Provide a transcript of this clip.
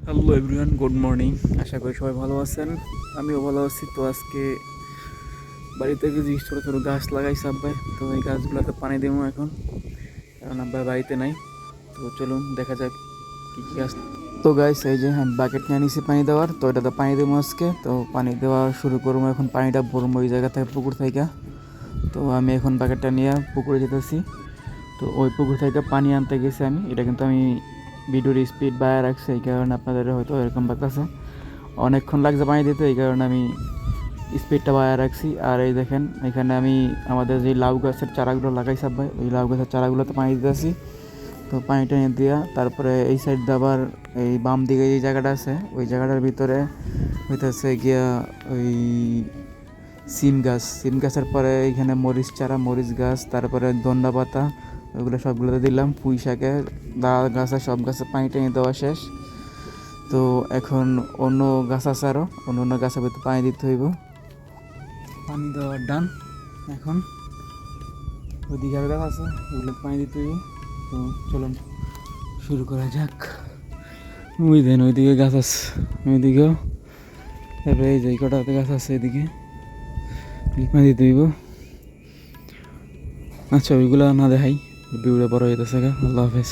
Hello everyone good morning আশা করি সবাই ভালো আছেন। আমিও ভালো আছি। তো আজকে বাড়িতে কিছু ছোটো ছোটো গাছ লাগাইছে আব্বাই। তো এই গাছগুলোতে পানি দেবো এখন। কারণ আব্বাই বাড়িতে নাই। তো চলুন, দেখা যাক কী কী গাছ তো গাছ এই যে হ্যাঁ বাকেট নিয়ে নিছি পানি দেওয়ার। তো এটাতে পানি দেবো আজকে। তো পানি দেওয়া শুরু করব এখন। পানিটা ভরবো ওই জায়গা থেকে, পুকুর থেকে। তো আমি এখন বাকেটটা নিয়ে পুকুরে যেতেছি। তো ওই পুকুর থেকে পানি আনতে গেছি আমি। এটা কিন্তু আমি ভিডিওর স্পিড বাড়ায় রাখছে, এই কারণে আপনাদের হয়তো এরকম লাগতেছে। অনেকক্ষণ লাগছে পানি দিতে, এই কারণে আমি স্পিডটা বাড়ায় রাখছি। আর এই দেখেন, এখানে আমি আমাদের যে লাউ গাছের চারাগুলো লাগাইছি ভাই ওই লাউ গাছের চারাগুলোতে পানি দিতেছি। তো পানিটা নিয়ে দেওয়া তারপরে এই সাইড আবার এই বাম দিকে যে জায়গাটা আছে, ওই জায়গাটার ভিতরে হইতেছে গিয়া ওই সিম গাছ। সিম গাছের পরে এখানে মরিচ চারা, মরিচ গাছ, তারপরে দন্ডা পাতা ওগুলো সবগুলোতে দিলাম, পুঁই শাকে দাঁড়া গাছে সব গাছে পানি টানি দেওয়া শেষ। তো এখন অন্য গাছ আছে আরও অন্য অন্য গাছের ভিতরে পানি দিতে হইব। পানি দেওয়ার ডান, এখন ওইদিকে আরও গাছ আছে, ওগুলোতে পানি দিতে হইব। তো চলুন, শুরু করা যাক। ওই দেন, ওইদিকে গাছ আছে, ওইদিকেও। তারপরে এই যে কটাতে গাছ আছে এদিকে পানি দিতে হইব। আচ্ছা ওইগুলো না দেখাই। ভিডিওটা বড় হইতেছে আল্লাহ হাফেজ।